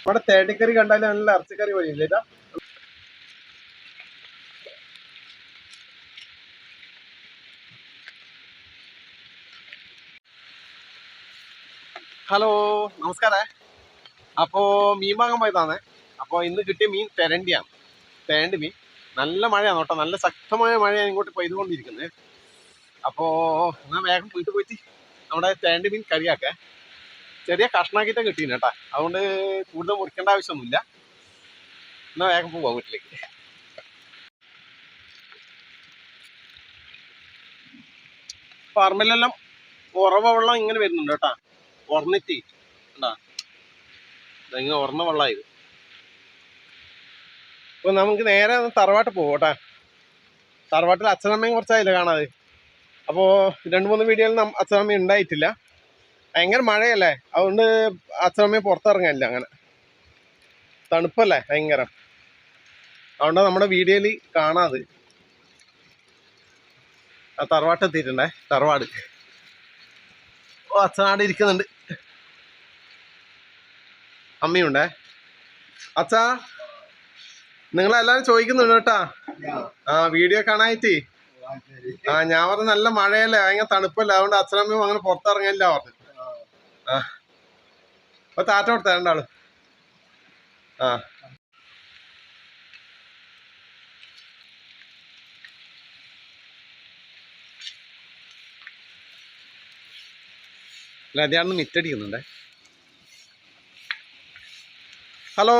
നമ്മുടെ തേട്ടിക്കറി കണ്ടാലും നല്ല ഇറച്ചിക്കറി വഴിയില്ല ഇതാ. ഹലോ നമസ്കാരേ. അപ്പോ മീൻ വാങ്ങാൻ പോയതാണേ. അപ്പോ ഇന്ന് കിട്ടിയ മീൻ തെരണ്ടിയാണ്. തേണ്ടി മീൻ. നല്ല മഴയാണ് കേട്ടോ. നല്ല ശക്തമായ മഴയാണ് ഇങ്ങോട്ട് പെയ്തുകൊണ്ടിരിക്കുന്നത്. അപ്പോ എന്നാ വേഗം വീട്ടിൽ പോയിട്ട് നമ്മുടെ തേണ്ടി മീൻ കറിയാക്കേ. ചെറിയ കഷ്ണാക്കിയിട്ട് കിട്ടീന് കേട്ടാ. അതുകൊണ്ട് കൂടുതൽ മുറിക്കേണ്ട ആവശ്യമൊന്നുമില്ല. എന്നാ വേഗം പോവാ വീട്ടിലേക്ക്. പറമ്പിലെല്ലാം ഉറവ വെള്ളം ഇങ്ങനെ വരുന്നുണ്ട് കേട്ടാ. ഉറന്നിട്ട് കണ്ടാ. ഇങ്ങനെ ഉറന്ന വെള്ളമായത്. അപ്പൊ നമുക്ക് നേരെ തറവാട്ട് പോകട്ടെ തറവാട്ടിൽ അച്ഛനമ്മയും കുറച്ചായില്ല കാണാതെ. അപ്പോ രണ്ട് മൂന്ന് വീഡിയോയിൽ അച്ഛനമ്മ ഉണ്ടായിട്ടില്ല. ഭയങ്കര മഴയല്ലേ? അതുകൊണ്ട് അച്ഛനമ്മയും പുറത്തിറങ്ങാനില്ല അങ്ങനെ. തണുപ്പല്ലേ ഭയങ്കര. അതുകൊണ്ട് നമ്മുടെ വീഡിയോയിൽ കാണാതെ ആ തറവാട്ട് എത്തിയിട്ടുണ്ടേ തറവാട്. ഓ അച്ഛനാട് ഇരിക്കുന്നുണ്ട്. അമ്മയുണ്ടേ അച്ഛാ നിങ്ങളെല്ലാരും ചോദിക്കുന്നുണ്ട് കേട്ടാ. ആ വീഡിയോ കാണായിട്ട് ആ ഞാൻ പറഞ്ഞ നല്ല മഴയല്ലേ ഭയങ്കര തണുപ്പല്ലേ അതുകൊണ്ട് അച്ഛനമ്മയും അങ്ങനെ പുറത്തിറങ്ങില്ല പറഞ്ഞു. ആ. അപ്പൊ താറ്റ കൊടുത്ത രണ്ടാൾ. ആ. അല്ല അതെയാണെന്ന് മിറ്റടിക്കുന്നുണ്ടേ ഹലോ?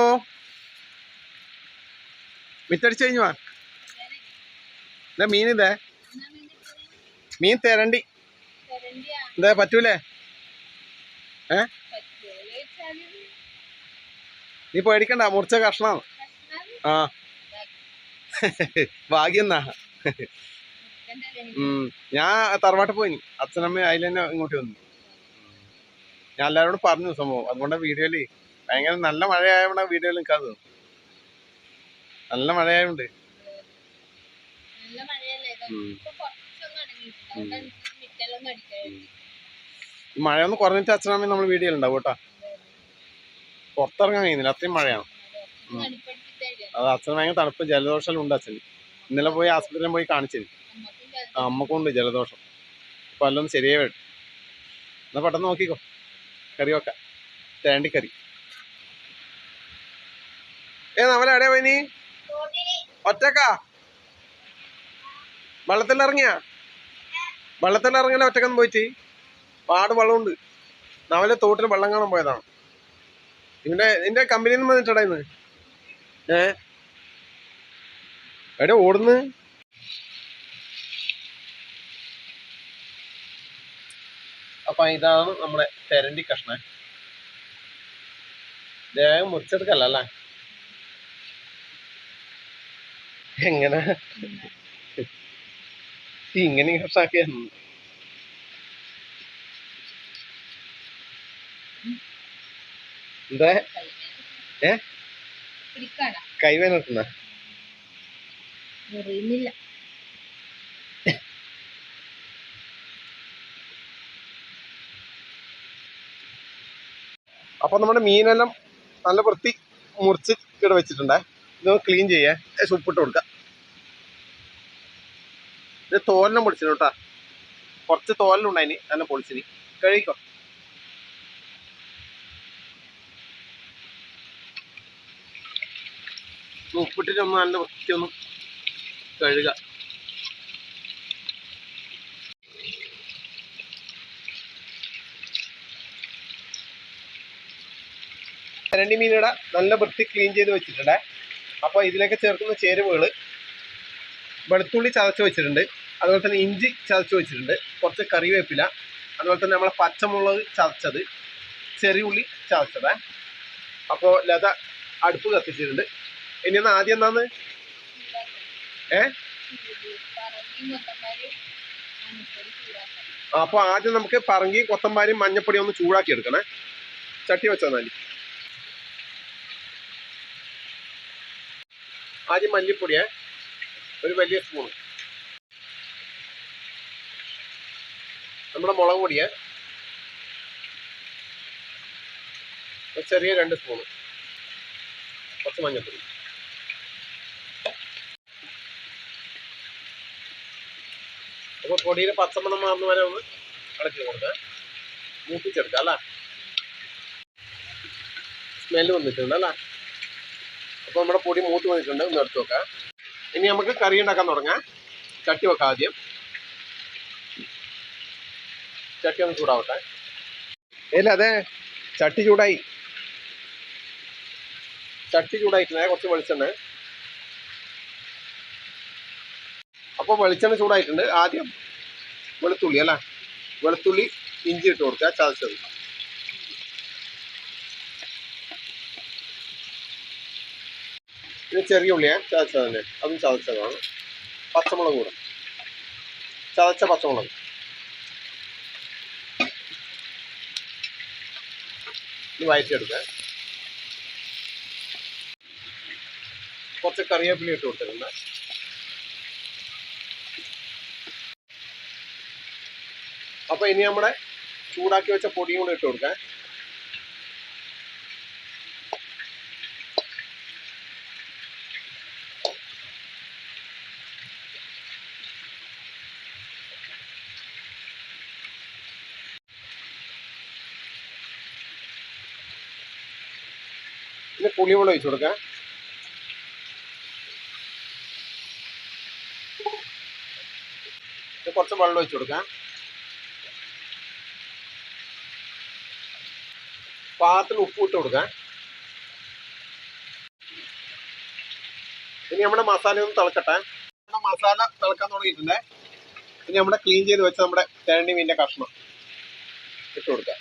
മിറ്റടിച്ച് കഴിഞ്ഞു വാ. മീനിതേ. മീൻ തരണ്ടി. എന്താ പറ്റൂലേ? ഏ? നീ പേടിക്കണ്ട മുറിച്ച കഷ്ണാണ് ആ. ഭാഗ്യെന്നാ ഞാൻ തറവാട്ട് പോയി അച്ഛനമ്മ അതിൽ തന്നെ ഇങ്ങോട്ട് വന്നു. ഞാൻ എല്ലാവരോടും പറഞ്ഞു സംഭവം. അതുകൊണ്ട് വീഡിയോയിൽ ഭയങ്കര നല്ല മഴയായതുകൊണ്ട് വീഡിയോയിൽ നിൽക്കാതെ തോന്നും നല്ല മഴയായോണ്ട്. നല്ല മഴയല്ലേ? മഴയൊന്ന് കുറഞ്ഞിട്ട് അച്ഛനമ്മ നമ്മൾ വീഡിയോ ഉണ്ടാവും കേട്ടോ. പുറത്തിറങ്ങാൻ കഴിയുന്നില്ല അത്രയും മഴയാണ്. അത് അച്ഛന് ഭയങ്കര തണുപ്പ് ജലദോഷം ഉണ്ട് അച്ഛന്. ഇന്നലെ പോയി ആസ്പത്രിയിൽ പോയി കാണിച്ചത്. അമ്മക്കുണ്ട് ജലദോഷം. അപ്പൊ അല്ലൊന്ന് ശരിയായി വേണ്ടു എന്നാ പെട്ടെന്ന് നോക്കിക്കോ. കറി വെക്കാം. തേണ്ടിക്കറി. ഏ നമ്മളെ എവിടെയാ പോയി നീ? ഒറ്റക്കാ? വെള്ളത്തിലിറങ്ങിയാ? വെള്ളത്തിലിറങ്ങില്ല ഒറ്റക്കൊന്നും പോയിട്ട്? പാട് വെള്ളമുണ്ട്. നവലെ തോട്ടിൽ വെള്ളം കാണാൻ പോയതാണ്. നിന്റെ നിന്റെ കമ്പനിയിൽ നിന്ന് വന്നിട്ടടാ ഇന്ന്. ഏ? എവിടെ ഓടുന്നു. അപ്പൊ ഇതാണ് നമ്മുടെ തെരണ്ടി കഷ്ണ. ദേഹം മുറിച്ചെടുക്കല്ല അല്ലേ? എങ്ങനെ? ഇങ്ങനെ കഷ്ടാക്കിയ എന്താ? ഏ? അറിയുന്നില്ല അപ്പൊ നമ്മുടെ മീനെല്ലാം നല്ല വൃത്തി മുറിച്ച് ഇവിടെ വെച്ചിട്ടുണ്ടേ. ഇത് ക്ലീൻ ചെയ്യേ. സൂപ്പിട്ട് കൊടുക്ക കൊടുക്കാം. ഇത് തോലിനും പൊടിച്ചിന് കേട്ടാ. കുറച്ച് തോലിനുണ്ടായിന്. നല്ല പൊളിച്ചിന്. കഴിക്കോ ഉപ്പിട്ടിട്ട് ഒന്ന് നല്ല വൃത്തി ഒന്ന് കഴുകുക രണ്ട് മീനിടെ നല്ല വൃത്തി ക്ലീൻ ചെയ്ത് വെച്ചിട്ടുണ്ടേ. അപ്പോൾ ഇതിലേക്ക് ചേർക്കുന്ന ചേരുവകൾ വെളുത്തുള്ളി ചതച്ച് വെച്ചിട്ടുണ്ട്. അതുപോലെ തന്നെ ഇഞ്ചി ചതച്ച് വെച്ചിട്ടുണ്ട്. കുറച്ച് കറിവേപ്പില. അതുപോലെ തന്നെ നമ്മളെ പച്ചമുളക് ചതച്ചത്. ചെറിയ ഉള്ളി അപ്പോൾ ലത അടുപ്പ് കത്തിച്ചിട്ടുണ്ട്. ഇനി എന്നാ ആദ്യം എന്നാന്ന് ഏ? മഞ്ഞപ്പൊടി അപ്പോൾ ആദ്യം നമുക്ക് പറങ്കി കൊത്തമ്പാരിയും മഞ്ഞപ്പൊടിയും ഒന്ന് ചൂടാക്കി എടുക്കണേ. ചട്ടി വെച്ചാൽ ആദ്യം മല്ലിപ്പൊടിയെ ഒരു വലിയ സ്പൂൺ നമ്മുടെ മുളക് പൊടിയെ ചെറിയ രണ്ട് സ്പൂൺ കുറച്ച് മഞ്ഞൾപ്പൊടി അപ്പോൾ പൊടിയിൽ പച്ചമണം മാറുന്ന വരെ ഒന്ന് ഇളക്കി കൊടുക്കുക മൂപ്പിച്ചെടുക്കുക അല്ല? സ്മെല്ല് വന്നിട്ടുണ്ട് അല്ല? അപ്പോൾ നമ്മുടെ പൊടി മൂത്ത് വന്നിട്ടുണ്ട് ഒന്ന് എടുത്ത് വെക്കാം ഇനി നമുക്ക് കറി ഉണ്ടാക്കാൻ തുടങ്ങാം. ചട്ടി വെക്കാം ആദ്യം. ചട്ടി ഒന്ന് ചൂടാവട്ടെ. ഇല്ല അതെ ചട്ടി ചൂടായി. ചട്ടി ചൂടായിട്ടില്ലേ? കുറച്ച് വെളിച്ചെണ്ണ. അപ്പോൾ വെളിച്ചെണ്ണ ചൂടായിട്ടുണ്ട്. ആദ്യം വെളുത്തുള്ളി അല്ല? വെളുത്തുള്ളി ഇഞ്ചി ഇട്ട് കൊടുക്കുക. ചതച്ചത് പിന്നെ ചെറിയ ഉള്ളിയാ. ചതച്ചത് തന്നെ. അതും ചതച്ചതാണ് പച്ചമുളക് കൂടെ. ചതച്ച പച്ചമുളക്. ഇത് വയറ്റിയെടുക്കുക. കുറച്ച് കറിവേപ്പില ഇട്ട് കൊടുത്തിട്ടുണ്ട്. അപ്പൊ ഇനി നമ്മുടെ ചൂടാക്കി വെച്ച പൊടിയും കൂടെ ഇട്ട് കൊടുക്കാം. ഇനി പുളിവെള്ളം ഒഴിച്ചു കൊടുക്കാം. കുറച്ച് വെള്ളം ഒഴിച്ചു കൊടുക്കാം. പാത്രത്തിൽ ഉപ്പ് ഇട്ട് കൊടുക്കാം. ഇനി നമ്മുടെ മസാല ഒന്ന് തിളക്കട്ടെ. നമ്മുടെ മസാല തിളക്കാൻ തുടങ്ങിയിട്ടുണ്ട്. ഇനി നമ്മുടെ ക്ലീൻ ചെയ്ത് വെച്ച നമ്മുടെ തേണ്ടി മീനിന്റെ കഷ്ണം ഇട്ട് കൊടുക്കാം.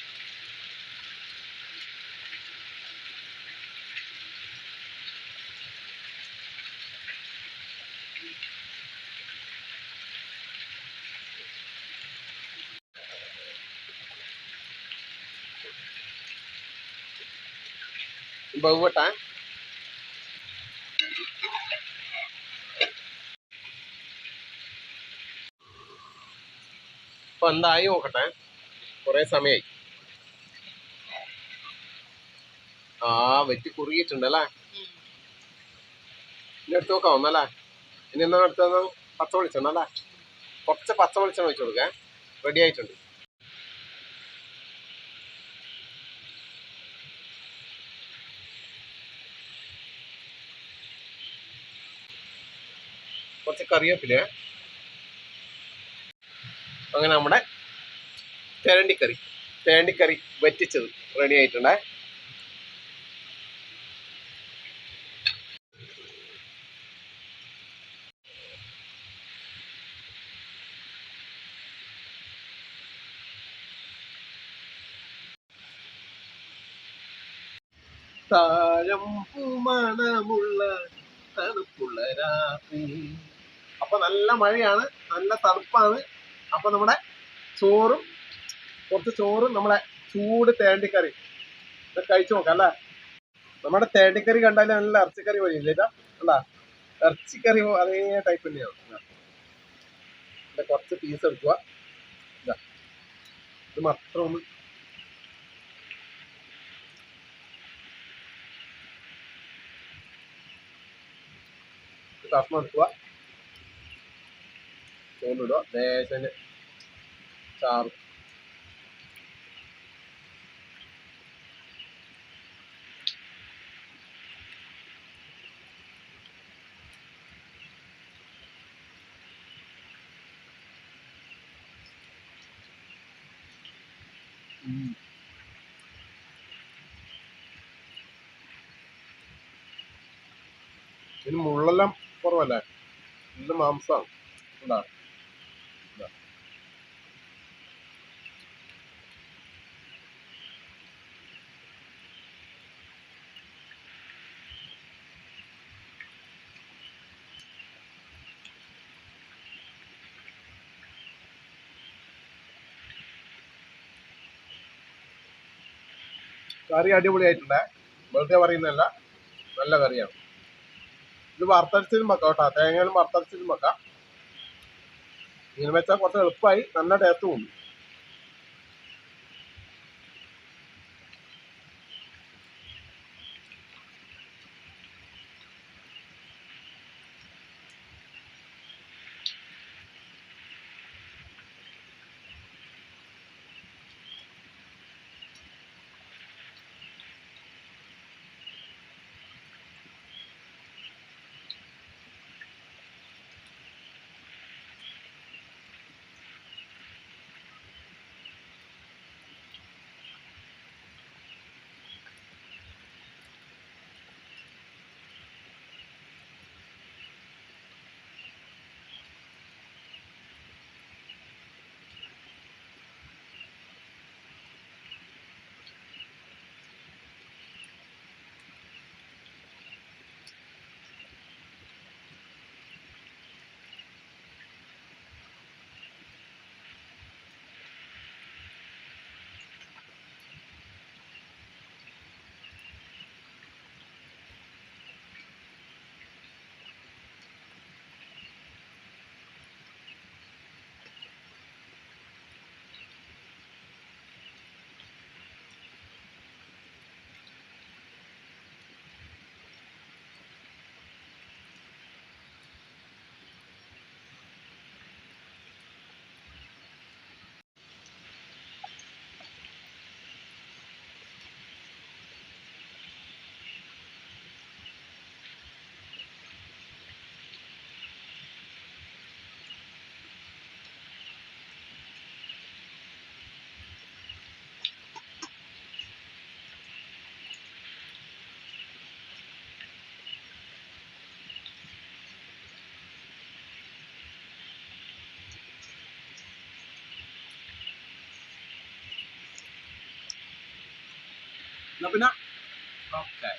ബഹുവട്ട അപ്പൊ എന്തായി നോക്കട്ടെ കുറേ സമയായി ആ വെറ്റി കുറുകിയിട്ടുണ്ടല്ലേ ഇനി എടുത്ത് നോക്കാം ഒന്നല്ലേ ഇനി എന്നാ അടുത്തത് പച്ച വെളിച്ചെണ്ണല്ലേ കുറച്ച് പച്ച വെളിച്ചെണ്ണ വെച്ച് കൊടുക്കേ റെഡി ആയിട്ടുണ്ട് കറിവേപ്പില അങ്ങനെ നമ്മുടെ തേണ്ടിക്കറി തേണ്ടിക്കറി വറ്റിച്ചത് റെഡി ആയിട്ടുണ്ടേ. താഴം പൂമണമുള്ള തണുപ്പുള്ള രാത്രി. അപ്പൊ നല്ല മഴയാണ് നല്ല തണുപ്പാണ്. അപ്പൊ നമ്മുടെ ചോറും കുറച്ച് ചോറും നമ്മളെ ചൂട് തേണ്ടിക്കറി. ഇതൊക്കെ കഴിച്ചു നോക്കാം അല്ലേ? നമ്മുടെ തേണ്ടിക്കറി കണ്ടാലും നല്ല ഇറച്ചിക്കറി പോലെ ഇല്ല അല്ല ഇറച്ചിക്കറി അതേ ടൈപ്പ് തന്നെയാണ് കുറച്ച് പീസ് എടുക്കുക ഇതാ. മാത്രം കഷ്ണം എടുക്കുക ചോറിടുക ലേശന് ചാറ് ഇതിന് മുള്ളെല്ലാം കുറവല്ലേ? ഇത് മാംസമാണ് ഉണ്ടാ കറി അടിപൊളിയായിട്ടുണ്ട്. വെറുതെ പറയുന്നതല്ല നല്ല കറിയാണ്. ഇത് വറുത്തരച്ചിലും വെക്കാം കേട്ടോ. തേങ്ങയിലും വറുത്തരച്ചിലും വെക്കാം ഇങ്ങനെ വെച്ചാൽ കുറച്ച് എളുപ്പമായി നല്ല ടേസ്റ്റ് ഉണ്ട്. എന്നാ പിന്നെ ഓക്കെ